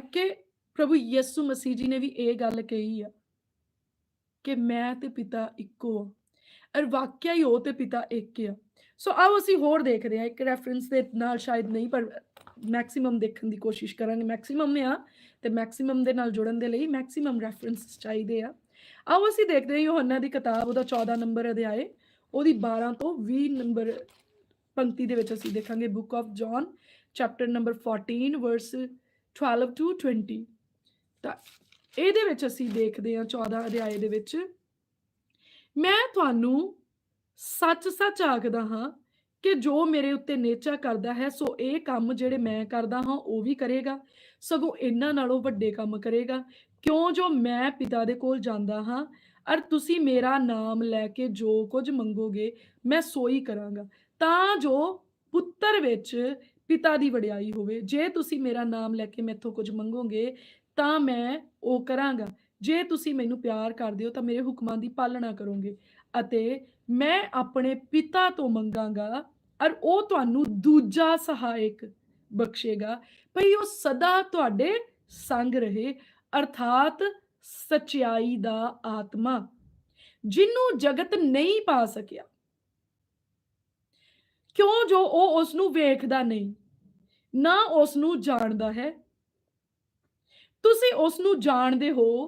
ਕਿ ਪ੍ਰਭੂ ਯਿਸੂ ਮਸੀਹ ਜੀ ਨੇ ਵੀ ਇਹ ਗੱਲ ਕਹੀ ਆ ਕਿ ਮੈਂ ਤੇ ਪਿਤਾ ਇੱਕੋ ਆ, ਔਰ ਵਾਕਿਆ ਹੀ ਉਹ ਤੇ ਪਿਤਾ ਇੱਕ ਆ। ਸੋ ਆਓ ਅਸੀਂ ਹੋਰ ਦੇਖਦੇ ਹਾਂ, ਇੱਕ ਰੈਫਰੈਂਸ ਦੇ ਨਾਲ ਸ਼ਾਇਦ ਨਹੀਂ, ਪਰ ਮੈਕਸਿਮਮ ਦੇਖਣ ਦੀ ਕੋਸ਼ਿਸ਼ ਕਰਾਂਗੇ। ਮੈਕਸਿਮਮ ਆ ਤੇ ਮੈਕਸਿਮਮ ਦੇ ਨਾਲ ਜੁੜਨ ਦੇ ਲਈ ਮੈਕਸਿਮਮ ਰੈਫਰੈਂਸ ਚਾਹੀਦੇ ਆ। ਆਓ ਅਸੀਂ ਦੇਖਦੇ ਹਾਂ ਯੋਹੰਨਾ ਦੀ ਕਿਤਾਬ, ਉਹਦਾ 14 ਨੰਬਰ ਅਧਿਆਏ, ਉਹਦੀ 12 ਤੋਂ 20 ਨੰਬਰ ਪੰਕਤੀ ਦੇ ਵਿੱਚ ਅਸੀਂ ਦੇਖਾਂਗੇ book of John chapter number 14 verse 12 to 20 ਤਾਂ ਇਹਦੇ ਵਿੱਚ ਅਸੀਂ ਦੇਖਦੇ ਹਾਂ 14 ਅਧਿਆਏ ਦੇ ਵਿੱਚ। ਮੈਂ ਤੁਹਾਨੂੰ ਸੱਚ ਸੱਚ ਆਖਦਾ ਹਾਂ ਕਿ ਜੋ ਮੇਰੇ ਉੱਤੇ ਨੇਚਾ ਕਰਦਾ ਹੈ, ਸੋ ਇਹ ਕੰਮ ਜਿਹੜੇ ਮੈਂ ਕਰਦਾ ਹਾਂ, ਉਹ ਵੀ ਕਰੇਗਾ। ਸਗੋਂ ਇਹਨਾਂ ਨਾਲੋਂ ਵੱਡੇ ਕੰਮ ਕਰੇਗਾ। ਕਿਉਂ ਜੋ ਮੈਂ ਪਿਤਾ ਦੇ ਕੋਲ ਜਾਂਦਾ ਹਾਂ, ਅਰ ਤੁਸੀਂ ਮੇਰਾ ਨਾਮ ਲੈ ਕੇ ਜੋ ਕੁਝ ਮੰਗੋਗੇ, ਮੈਂ ਸੋਈ ਕਰਾਂਗਾ। ਤਾਂ ਜੋ ਪੁੱਤਰ ਵਿੱਚ ਪਿਤਾ ਦੀ ਵਡਿਆਈ ਹੋਵੇ, ਜੇ ਤੁਸੀਂ ਮੇਰਾ ਨਾਮ ਲੈ ਕੇ ਮੈਥੋਂ ਕੁਝ ਮੰਗੋਗੇ, ਤਾਂ ਮੈਂ ਉਹ ਕਰਾਂਗਾ। ਜੇ ਤੁਸੀਂ ਮੈਨੂੰ ਪਿਆਰ ਕਰਦੇ ਹੋ, ਤਾਂ ਮੇਰੇ ਹੁਕਮਾਂ ਦੀ ਪਾਲਣਾ ਕਰੋਗੇ ਅਤੇ ਮੈਂ ਆਪਣੇ ਪਿਤਾ ਤੋਂ ਮੰਗਾਂਗਾ ਔਰ ਉਹ ਤੁਹਾਨੂੰ ਦੂਜਾ ਸਹਾਇਕ ਬਖਸ਼ੇਗਾ। ਭਈ ਉਹ ਸਦਾ ਤੁਹਾਡੇ ਸੰਗ ਰਹੇ, ਅਰਥਾਤ ਸਚਾਈ ਦਾ ਆਤਮਾ ਜਿਹਨੂੰ ਜਗਤ ਨਹੀਂ ਪਾ ਸਕਿਆ। ਕਿਉਂ ਜੋ ਉਹ ਉਸ ਨੂੰ ਵੇਖਦਾ ਨਹੀਂ? ਨਾ ਉਸ ਨੂੰ ਜਾਣਦਾ ਹੈ। ਤੁਸੀਂ ਉਸ ਨੂੰ ਜਾਣਦੇ ਹੋ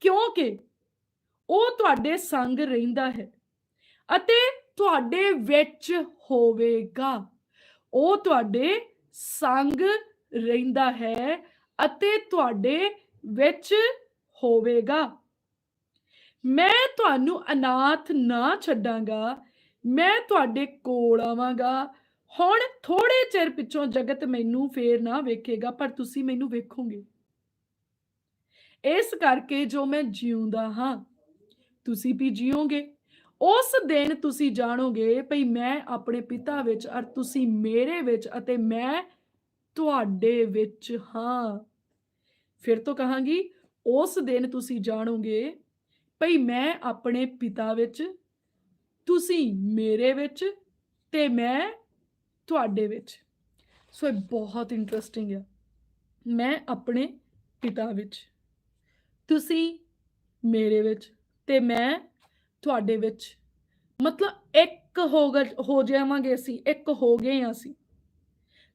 ਕਿਉਂਕਿ ਉਹ ਤੁਹਾਡੇ ਸੰਗ ਰਹਿੰਦਾ ਹੈ ਅਤੇ ਤੁਹਾਡੇ ਵਿੱਚ ਹੋਵੇਗਾ। ਉਹ ਤੁਹਾਡੇ ਸੰਗ ਰਹਿੰਦਾ ਹੈ ਅਤੇ ਤੁਹਾਡੇ ਵਿੱਚ ਹੋਵੇਗਾ। ਮੈਂ ਤੁਹਾਨੂੰ ਅਨਾਥ ਨਾ ਛੱਡਾਂਗਾ ਮੈਂ ਤੁਹਾਡੇ ਕੋਲ ਆਵਾਂਗਾ। ਹੁਣ ਥੋੜੇ ਚਿਰ ਪਿੱਛੋਂ ਜਗਤ ਮੈਨੂੰ ਫੇਰ ਨਾ ਵੇਖੇਗਾ, ਪਰ ਤੁਸੀਂ ਮੈਨੂੰ ਵੇਖੋਗੇ। ਇਸ ਕਰਕੇ ਜੋ ਮੈਂ ਜਿਉਂਦਾ ਹਾਂ, ਤੁਸੀਂ ਵੀ ਜੀਓਗੇ। ਉਸ ਦਿਨ ਤੁਸੀਂ ਜਾਣੋਗੇ ਭਈ ਮੈਂ ਆਪਣੇ ਪਿਤਾ ਵਿੱਚ ਅਰ ਤੁਸੀਂ ਮੇਰੇ ਵਿੱਚ ਅਤੇ ਮੈਂ ਤੁਹਾਡੇ ਵਿੱਚ ਹਾਂ। ਫਿਰ ਤੋਂ ਕਹਾਂਗੀ, ਉਸ ਦਿਨ ਤੁਸੀਂ ਜਾਣੋਗੇ ਭਈ ਮੈਂ ਆਪਣੇ ਪਿਤਾ ਵਿੱਚ ਤੁਸੀਂ ਮੇਰੇ ਵਿੱਚ ਤੇ ਮੈਂ ਤੁਹਾਡੇ ਵਿੱਚ। ਸੋ ਇਹ ਬਹੁਤ ਇੰਟਰਸਟਿੰਗ ਹੈ ਮੈਂ ਆਪਣੇ ਪਿਤਾ ਵਿੱਚ। ਤੁਸੀਂ ਮੇਰੇ ਵਿੱਚ ਤੇ ਮੈਂ ਤੁਹਾਡੇ ਵਿੱਚ। ਮਤਲਬ ਇੱਕ ਹੋ ਗ- ਹੋ ਜਾਵਾਂਗੇ ਅਸੀਂ, ਇੱਕ ਹੋ ਗਏ ਹਾਂ ਅਸੀਂ।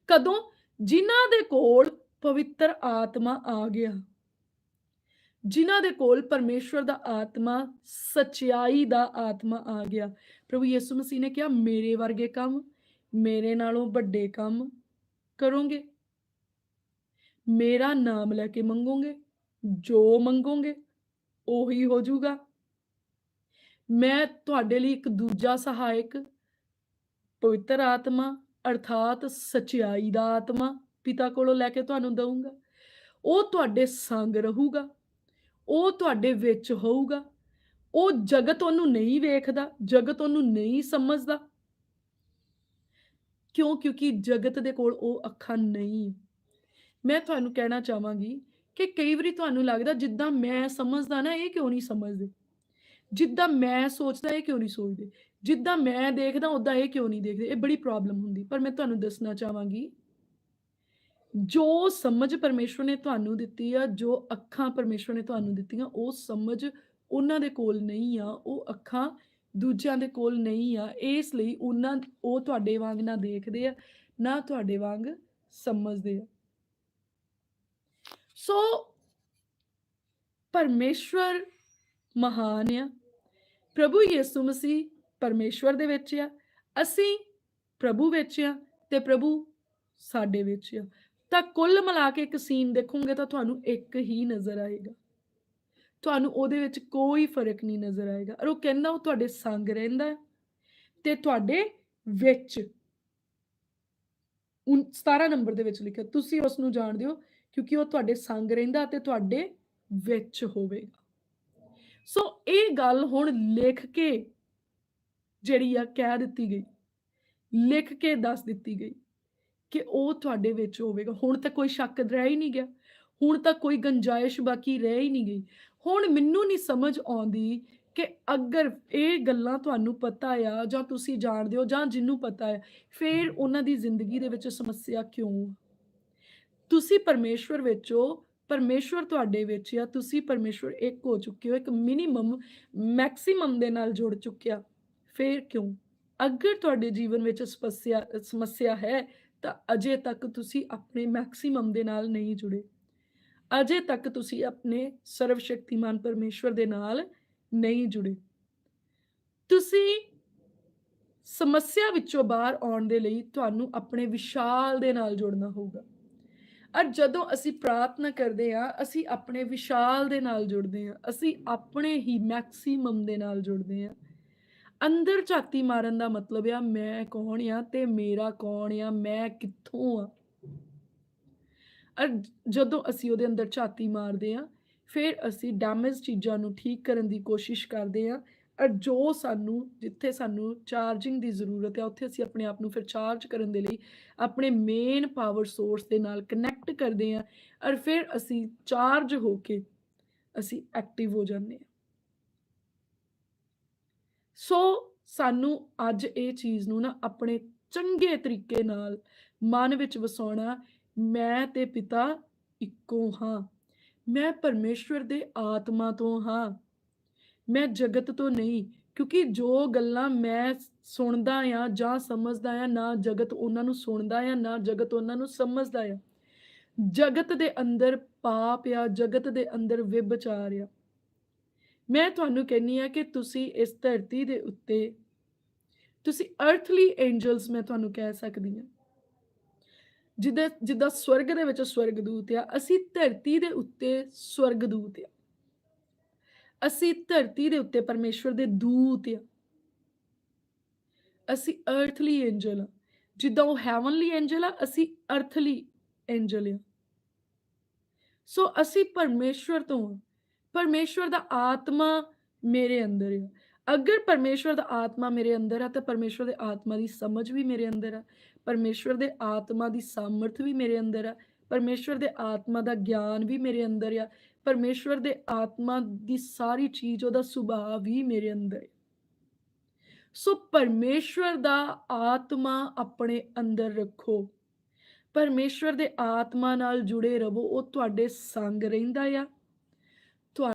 ਕਦੋਂ? ਜਿਨ੍ਹਾਂ ਦੇ ਕੋਲ ਪਵਿੱਤਰ ਆਤਮਾ ਆ ਗਿਆ। ਜਿਨ੍ਹਾਂ ਦੇ ਕੋਲ ਪਰਮੇਸ਼ਵਰ ਦਾ ਆਤਮਾ, ਸਚਾਈ ਦਾ ਆਤਮਾ ਆ ਗਿਆ। ਪ੍ਰਭੂ ਯਿਸੂ ਮਸੀਹ ਨੇ ਕਿਹਾ, ਮੇਰੇ ਵਰਗੇ ਕੰਮ, ਮੇਰੇ ਨਾਲੋਂ ਵੱਡੇ ਕੰਮ ਕਰੋਗੇ। ਮੇਰਾ ਨਾਮ ਲੈ ਕੇ ਮੰਗੋਗੇ। ਜੋ ਮੰਗੋਗੇ, ਉਹੀ ਹੋ ਜਾਊਗਾ। ਮੈਂ ਤੁਹਾਡੇ ਲਈ ਇੱਕ ਦੂਜਾ ਸਹਾਇਕ, ਪਵਿੱਤਰ ਆਤਮਾ, ਅਰਥਾਤ ਸਚਾਈ ਦਾ ਆਤਮਾ, ਪਿਤਾ ਕੋਲੋਂ ਲੈ ਕੇ ਤੁਹਾਨੂੰ ਦਊਂਗਾ। ਉਹ ਤੁਹਾਡੇ ਸੰਗ ਰਹੂਗਾ। ਉਹ ਤੁਹਾਡੇ ਵਿੱਚ ਹੋਊਗਾ। ਉਹ ਜਗਤ ਉਹਨੂੰ ਨਹੀਂ ਵੇਖਦਾ, ਜਗਤ ਉਹਨੂੰ ਨਹੀਂ ਸਮਝਦਾ। ਕਿਉਂ? ਕਿਉਂਕਿ ਜਗਤ ਦੇ ਕੋਲ ਉਹ ਅੱਖਾਂ ਨਹੀਂ। ਮੈਂ ਤੁਹਾਨੂੰ ਕਹਿਣਾ ਚਾਹਾਂਗੀ ਕਿ ਕਈ ਵਾਰੀ ਤੁਹਾਨੂੰ ਲੱਗਦਾ ਜਿੱਦਾਂ ਮੈਂ ਸਮਝਦਾ ਨਾ, ਇਹ ਕਿਉਂ ਨਹੀਂ ਸਮਝਦੇ? ਜਿੱਦਾਂ ਮੈਂ ਸੋਚਦਾ, ਇਹ ਕਿਉਂ ਨਹੀਂ ਸੋਚਦੇ? ਜਿੱਦਾਂ ਮੈਂ ਦੇਖਦਾ ਉਦਾਂ ਇਹ ਕਿਉਂ ਨਹੀਂ ਦੇਖਦੇ? ਇਹ ਬੜੀ ਪ੍ਰੋਬਲਮ ਹੁੰਦੀ। ਪਰ ਮੈਂ ਤੁਹਾਨੂੰ ਦੱਸਣਾ ਚਾਹਾਂਗੀ ਜੋ ਸਮਝ ਪਰਮੇਸ਼ਵਰ ਨੇ ਤੁਹਾਨੂੰ ਦਿੱਤੀ ਆ, ਜੋ ਅੱਖਾਂ ਪਰਮੇਸ਼ਵਰ ਨੇ ਤੁਹਾਨੂੰ ਦਿੱਤੀਆਂ, ਉਹ ਸਮਝ ਉਹਨਾਂ ਦੇ ਕੋਲ ਨਹੀਂ ਆ, ਉਹ ਅੱਖਾਂ ਦੂਜਿਆਂ ਦੇ ਕੋਲ ਨਹੀਂ ਆ। ਇਸ ਲਈ ਉਹਨਾਂ ਉਹ ਤੁਹਾਡੇ ਵਾਂਗ ਨਾ ਦੇਖਦੇ ਆ, ਨਾ ਤੁਹਾਡੇ ਵਾਂਗ ਸਮਝਦੇ ਆ। ਸੋ ਪਰਮੇਸ਼ਵਰ ਮਹਾਨ ਆ। ਪ੍ਰਭੂ ਯਿਸੂ ਮਸੀਹ ਪਰਮੇਸ਼ਵਰ ਦੇ ਵਿੱਚ ਆ। ਅਸੀਂ ਪ੍ਰਭੂ ਵਿੱਚ ਆ ਤੇ ਪ੍ਰਭੂ ਸਾਡੇ ਵਿੱਚ ਆ। ਤਾਂ ਕੁੱਲ ਮਿਲਾ ਕੇ ਇੱਕ ਸੀਨ ਦੇਖੋਗੇ ਤਾਂ ਤੁਹਾਨੂੰ ਇੱਕ ਹੀ ਨਜ਼ਰ ਆਏਗਾ। ਤੁਹਾਨੂੰ ਉਹਦੇ ਵਿੱਚ ਕੋਈ ਫ਼ਰਕ ਨਹੀਂ ਨਜ਼ਰ ਆਏਗਾ ਔਰ ਉਹ ਕਹਿੰਦਾ ਉਹ ਤੁਹਾਡੇ ਸੰਗ ਰਹਿੰਦਾ ਹੈ ਤੇ ਤੁਹਾਡੇ ਵਿੱਚ ਉਨ 17 ਨੰਬਰ ਦੇ ਵਿੱਚ ਲਿਖਿਆ, ਤੁਸੀਂ ਉਸ ਨੂੰ ਜਾਣਦੇ ਹੋ ਕਿਉਂਕਿ ਉਹ ਤੁਹਾਡੇ ਸੰਗ ਰਹਿੰਦਾ ਤੇ ਤੁਹਾਡੇ ਵਿੱਚ ਹੋਵੇਗਾ। ਸੋ ਇਹ ਗੱਲ ਹੁਣ ਲਿਖ ਕੇ ਜਿਹੜੀ ਆ ਕਹਿ ਦਿੱਤੀ ਗਈ, ਲਿਖ ਕੇ ਦੱਸ ਦਿੱਤੀ ਗਈ। ਕਿ ਉਹ ਤੁਹਾਡੇ ਵਿੱਚ ਹੋਵੇਗਾ। ਹੁਣ ਤਾਂ ਕੋਈ ਸ਼ੱਕ ਰਹਿ ਹੀ ਨਹੀਂ ਗਿਆ। ਹੁਣ ਤਾਂ ਕੋਈ ਗੰਜਾਇਸ਼ ਬਾਕੀ ਰਹਿ ਹੀ ਨਹੀਂ ਗਈ। ਹੁਣ ਮੈਨੂੰ ਨਹੀਂ ਸਮਝ ਆਉਂਦੀ ਕਿ ਅਗਰ ਇਹ ਗੱਲਾਂ ਤੁਹਾਨੂੰ ਪਤਾ ਆ ਜਾਂ ਤੁਸੀਂ ਜਾਣਦੇ ਹੋ ਜਾਂ ਜਿੰਨੂੰ ਪਤਾ ਹੈ ਫਿਰ ਉਹਨਾਂ ਦੀ ਜ਼ਿੰਦਗੀ ਦੇ ਵਿੱਚ ਸਮੱਸਿਆ ਕਿਉਂ? ਤੁਸੀਂ ਪਰਮੇਸ਼ਵਰ ਵਿੱਚੋਂ ਪਰਮੇਸ਼ਵਰ ਤੁਹਾਡੇ ਵਿੱਚ ਆ ਤੁਸੀਂ ਪਰਮੇਸ਼ਵਰ ਇੱਕ ਹੋ ਚੁੱਕੇ ਹੋ ਇੱਕ ਮਿਨੀਮਮ ਮੈਕਸਿਮਮ ਦੇ ਨਾਲ ਜੁੜ ਚੁੱਕਿਆ ਫੇਰ ਕਿਉਂ? ਅਗਰ ਤੁਹਾਡੇ ਜੀਵਨ ਵਿੱਚ ਸਮੱਸਿਆ ਸਮੱਸਿਆ ਹੈ ਤਾਂ ਅਜੇ ਤੱਕ ਤੁਸੀਂ ਆਪਣੇ ਮੈਕਸਿਮਮ ਦੇ ਨਾਲ ਨਹੀਂ ਜੁੜੇ। ਅਜੇ ਤੱਕ ਤੁਸੀਂ ਆਪਣੇ ਸਰਵ ਸ਼ਕਤੀਮਾਨ ਪਰਮੇਸ਼ਵਰ ਦੇ ਨਾਲ ਨਹੀਂ ਜੁੜੇ। ਤੁਸੀਂ ਸਮੱਸਿਆ ਵਿੱਚੋਂ ਬਾਹਰ ਆਉਣ ਦੇ ਲਈ ਤੁਹਾਨੂੰ ਆਪਣੇ ਵਿਸ਼ਾਲ ਦੇ ਨਾਲ ਜੁੜਨਾ ਹੋਊਗਾ। ਔਰ ਜਦੋਂ ਅਸੀਂ ਪ੍ਰਾਰਥਨਾ ਕਰਦੇ ਹਾਂ, ਅਸੀਂ ਆਪਣੇ ਵਿਸ਼ਾਲ ਦੇ ਨਾਲ ਜੁੜਦੇ ਹਾਂ, ਅਸੀਂ ਆਪਣੇ ਹੀ ਮੈਕਸਿਮਮ ਦੇ ਨਾਲ ਜੁੜਦੇ ਹਾਂ। ਅੰਦਰ ਝਾਤੀ ਮਾਰਨ ਦਾ ਮਤਲਬ ਆ, ਮੈਂ ਕੌਣ ਆ ਤੇ ਮੇਰਾ ਕੌਣ ਆ, ਮੈਂ ਕਿੱਥੋਂ ਆ? ਔਰ ਜਦੋਂ ਅਸੀਂ ਉਹਦੇ ਅੰਦਰ ਝਾਤੀ ਮਾਰਦੇ ਆ, ਫਿਰ ਅਸੀਂ ਡੈਮੇਜ ਚੀਜ਼ਾਂ ਨੂੰ ਠੀਕ ਕਰਨ ਦੀ ਕੋਸ਼ਿਸ਼ ਕਰਦੇ ਆ। ਔਰ ਜੋ ਸਾਨੂੰ, ਜਿੱਥੇ ਸਾਨੂੰ ਚਾਰਜਿੰਗ ਦੀ ਜ਼ਰੂਰਤ ਹੈ ਉੱਥੇ ਅਸੀਂ ਆਪਣੇ ਆਪ ਨੂੰ ਫਿਰ ਚਾਰਜ ਕਰਨ ਦੇ ਲਈ ਆਪਣੇ ਮੇਨ ਪਾਵਰ ਸੋਰਸ ਦੇ ਨਾਲ ਕਨੈਕਟ ਕਰਦੇ ਆ। ਔਰ ਫਿਰ ਅਸੀਂ ਚਾਰਜ ਹੋ ਕੇ ਅਸੀਂ ਐਕਟਿਵ ਹੋ ਜਾਂਦੇ ਆ। ਸੋ ਸਾਨੂੰ ਅੱਜ ਇਹ ਚੀਜ਼ ਨੂੰ ਨਾ ਆਪਣੇ ਚੰਗੇ ਤਰੀਕੇ ਨਾਲ ਮਨ ਵਿੱਚ ਵਸਾਉਣਾ, ਮੈਂ ਤੇ ਪਿਤਾ ਇੱਕੋ ਹਾਂ। ਮੈਂ ਪਰਮੇਸ਼ਵਰ ਦੇ ਆਤਮਾ ਤੋਂ ਹਾਂ। ਮੈਂ ਜਗਤ ਤੋਂ ਨਹੀਂ, ਕਿਉਂਕਿ ਜੋ ਗੱਲਾਂ ਮੈਂ ਸੁਣਦਾ ਆ ਜਾਂ ਸਮਝਦਾ ਆ, ਨਾ ਜਗਤ ਉਹਨਾਂ ਨੂੰ ਸੁਣਦਾ ਆ, ਨਾ ਜਗਤ ਉਹਨਾਂ ਨੂੰ ਸਮਝਦਾ ਆ। ਜਗਤ ਦੇ ਅੰਦਰ ਪਾਪ ਆ, ਜਗਤ ਦੇ ਅੰਦਰ ਵਿਭਚਾਰ ਆ। ਮੈਂ ਤੁਹਾਨੂੰ ਕਹਿੰਨੀ ਆ ਕਿ ਤੁਸੀਂ ਇਸ ਧਰਤੀ ਦੇ ਉੱਤੇ, ਤੁਸੀਂ ਅਰਥਲੀ ਐਂਜਲਸ ਮੈਂ ਤੁਹਾਨੂੰ ਕਹਿ ਸਕਦੀ ਹਾਂ। ਜਿੱਦਾਂ ਜਿੱਦਾਂ ਸਵਰਗ ਦੇ ਵਿੱਚ ਸਵਰਗਦੂਤ ਆ, ਅਸੀਂ ਧਰਤੀ ਦੇ ਉੱਤੇ ਸਵਰਗਦੂਤ ਆ। ਅਸੀਂ ਧਰਤੀ ਦੇ ਉੱਤੇ ਪਰਮੇਸ਼ਵਰ ਦੇ ਦੂਤ ਆ। ਅਸੀਂ ਅਰਥਲੀ ਐਂਜਲ ਆ। ਜਿੱਦਾਂ ਉਹ ਹੈਵਨਲੀ ਐਂਜਲ ਆ, ਅਸੀਂ ਅਰਥਲੀ ਐਂਜਲ ਆ। ਸੋ ਅਸੀਂ ਪਰਮੇਸ਼ਵਰ ਤੋਂ ਆ। ਪਰਮੇਸ਼ਵਰ ਦਾ ਆਤਮਾ ਮੇਰੇ ਅੰਦਰ ਆ। ਅਗਰ ਪਰਮੇਸ਼ਵਰ ਦਾ ਆਤਮਾ ਮੇਰੇ ਅੰਦਰ ਆ, ਤਾਂ ਪਰਮੇਸ਼ਵਰ ਦੇ ਆਤਮਾ ਦੀ ਸਮਝ ਵੀ ਮੇਰੇ ਅੰਦਰ ਆ। ਪਰਮੇਸ਼ਵਰ ਦੇ ਆਤਮਾ ਦੀ ਸਾਮਰਥ ਵੀ ਮੇਰੇ ਅੰਦਰ ਆ। ਪਰਮੇਸ਼ਵਰ ਦੇ ਆਤਮਾ ਦਾ ਗਿਆਨ ਵੀ ਮੇਰੇ ਅੰਦਰ ਆ। ਪਰਮੇਸ਼ਵਰ ਦੇ ਆਤਮਾ ਦੀ ਸਾਰੀ ਚੀਜ਼, ਉਹਦਾ ਸੁਭਾਅ ਵੀ ਮੇਰੇ ਅੰਦਰ ਹੈ ਸੋ ਪਰਮੇਸ਼ਵਰ ਦਾ ਆਤਮਾ ਆਪਣੇ ਅੰਦਰ ਰੱਖੋ। ਪਰਮੇਸ਼ਵਰ ਦੇ ਆਤਮਾ ਨਾਲ ਜੁੜੇ ਰਹੋ, ਉਹ ਤੁਹਾਡੇ ਸੰਗ ਰਹਿੰਦਾ ਆ।